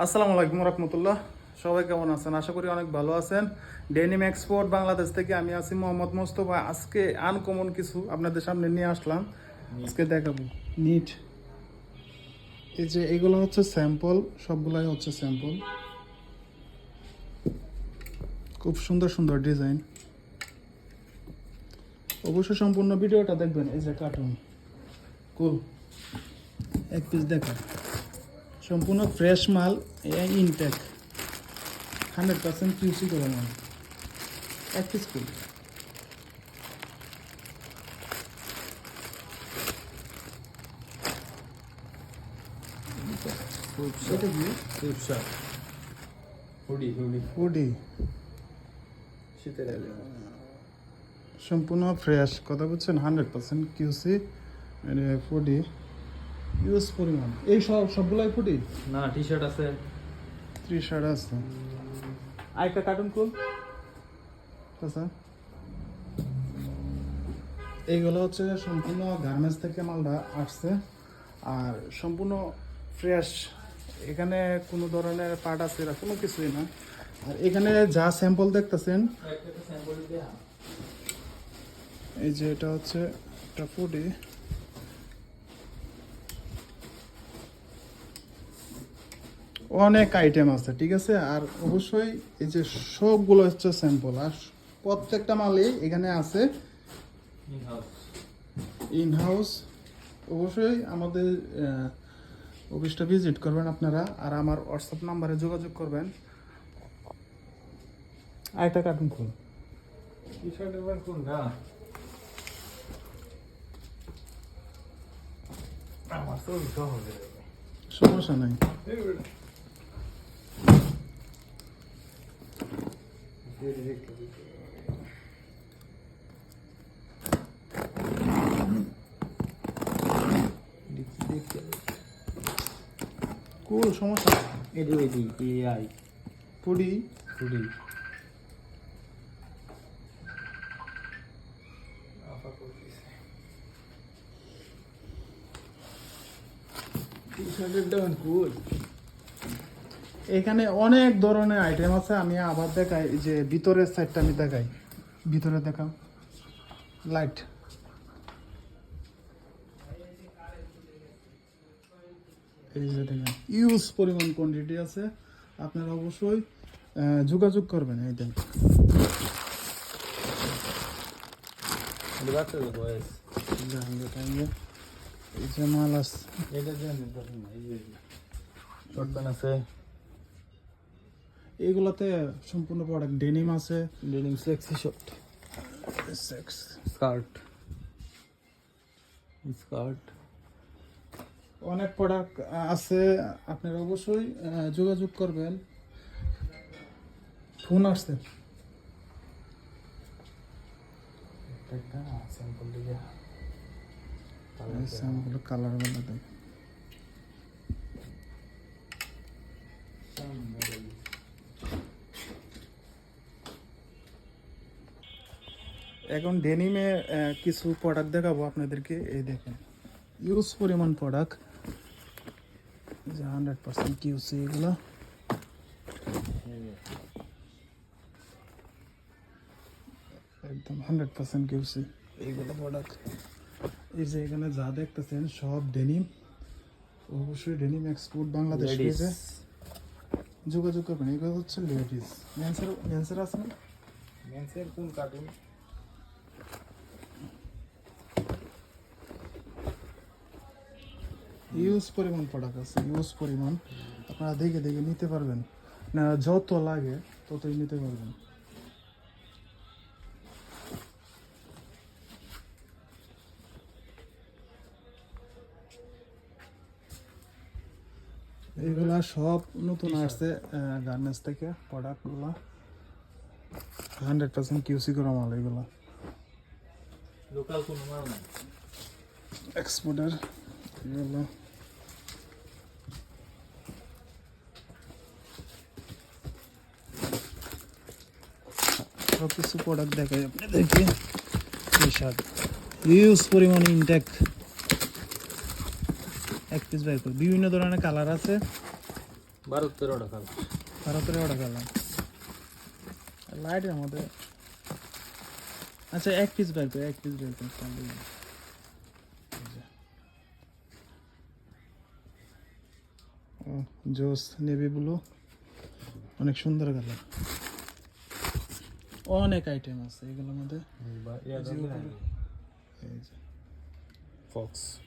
আসসালামু আলাইকুম রহমতুল্লাহ। সবাই কেমন আছেন? আশা করি অনেক ভালো আছেন। ডেনিম এক্সপোর্ট বাংলাদেশ থেকে আমি আছি মোহাম্মদ মোস্তফা। আজকে আনকমন কিছু আপনাদের সামনে নিয়ে আসলাম। আজকে দেখাবো। নিট। এই যে এগুলো হচ্ছে স্যাম্পল সবগুলাই হচ্ছে স্যাম্পল খুব সুন্দর সুন্দর ডিজাইন অবশ্যই সম্পূর্ণ ভিডিওটা দেখবেন। এই যে কার্টুন কুল এক পিস দেখা সম্পূর্ণ ফ্রেশ মাল ইনটেক হান্ড্রেড পার্সেন্ট কিউসি করে মাল। এক পিস ফুল এটা কি রূপসা হুডি হুডি। উডি শীতের সম্পূর্ণ ফ্রেশ কথা বলছেন হান্ড্রেড পার্সেন্ট কিউসি ফুডি ইউজ পরিমাণ। এই সব সবগুলাই ফুটি? না টি শার্ট আছে। ত্রি শার্ট আছে আরেকটা কার্টুন কুল আচ্ছা। এইগুলো হচ্ছে সম্পূর্ণ গার্মেন্টস থেকে মালটা আসছে। আর সম্পূর্ণ ফ্রেশ এখানে কোনো ধরনের পার্ট আছে এরা কোনো কিছুই না। আর এখানে যা স্যাম্পল দেখতেছেন এই যে এটা হচ্ছে একটা ফুডি অনেক আইটেম আছে ঠিক আছে? আর অবশ্যই এই যে সবগুলো হচ্ছে স্যাম্পল আর প্রত্যেকটা মালই এখানে আছে। ইন হাউস অবশ্যই আমাদের অফিসটা ভিজিট করবেন আপনারা আর আমার হোয়াটসঅ্যাপ নাম্বারে যোগাযোগ করবেন। আরেকটা কার্টুন তো সমস্যা নাই। কুল সমস্যা? এটি এটি এআই পুডি হুডি টি শার্টের দাম কুল এখানে অনেক ধরনের আইটেম আছে আমি আবার দেখাই যে ভিতরের সাইডটা আমি দেখাই। ভিতরে দেখাও। লাইট এই যে দেখেন ইউজ পরিমাণ কোয়ান্টিটি আছে। আপনারা অবশ্যই যোগাযোগ করবেন এই দেন এই যে মাল আছে এটা আছে। এইগুলাতে সম্পূর্ণ প্রোডাক্ট ডেনিম আছে। Denim flexi short sex skirt skirt অনেক প্রোডাক্ট আছে আপনারা অবশ্যই যোগাযোগ করবেন। ফোন আসছে। স্যাম্পল কালারগুলো দেখ এখন ডেনিমে কিছু প্রোডাক্ট দেখাবো আপনাদেরকে। এই দেখেন ইউজ পরিমাণ প্রোডাক্ট যে হান্ড্রেড পার্সেন্ট কিউসি এগুলো। একদম হান্ড্রেড পার্সেন্ট কিউসি এইগুলো প্রোডাক্ট এই যে এখানে যা দেখতেছেন সব ডেনিম অবশ্যই ডেনিম এক্সপোর্ট বাংলাদেশ. পেজে যোগাযোগ করবেন এগুলো হচ্ছে লেডিস মেন্সের মেন্সের আছে না? মেন্সের কোন কার্টুন ইউজ পরিমাণ প্রোডাক্ট আছে ইউজ পরিমাণ। আপনারা দেখে দেখে নিতে পারবেন। না যত লাগে ততই নিতে পারবেন। এগুলা সব নতুন আসছে গার্মেন্টস থেকে প্রোডাক্টগুলো হান্ড্রেড পার্সেন্ট কিউসি করা মাল এগুলো। লোকাল কোন মাল নাই। এক্সপোর্টার এগুলো। সব কিছু প্রোডাক্ট দেখাই আপনাদেরকে। T shirt. ইউজ পরিমাণ ইনটেক এক পিস বের করে। বিভিন্ন ধরনের কালার আছে। বারো তেরোটা কাল ভারতের ওটা গেলাম লাইটের মধ্যে আচ্ছা এক পিস বের করে এক পিস বের। ও জোস নেভি ব্লু অনেক সুন্দর কালার অনেক আইটেম আছে এগুলোর মধ্যে। এই যে। ফক্স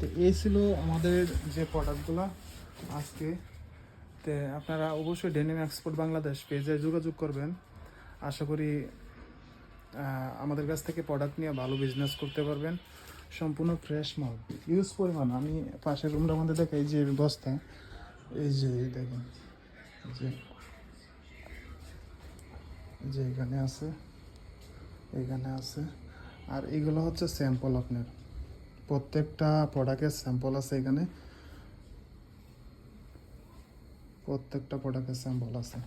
তো এই ছিল আমাদের যে প্রোডাক্টগুলো আজকে। তো আপনারা অবশ্যই ডেনিম এক্সপোর্ট বাংলাদেশ পেজে যোগাযোগ করবেন। আশা করি আমাদের কাছ থেকে প্রোডাক্ট নিয়ে ভালো বিজনেস করতে পারবেন। সম্পূর্ণ ফ্রেশ মাল। ইউজ পরিমাণ। আমি পাশের রুমটার মধ্যে দেখে এই যে বস্তা। এই যে এই দেখেন। যে। যে এখানে আছে এখানে আছে। আর এগুলো হচ্ছে স্যাম্পল আপনার। প্রত্যেকটা প্রোডাক্টের স্যাম্পল আছে এখানে। প্রত্যেকটা প্রোডাক্টের স্যাম্পল আছে।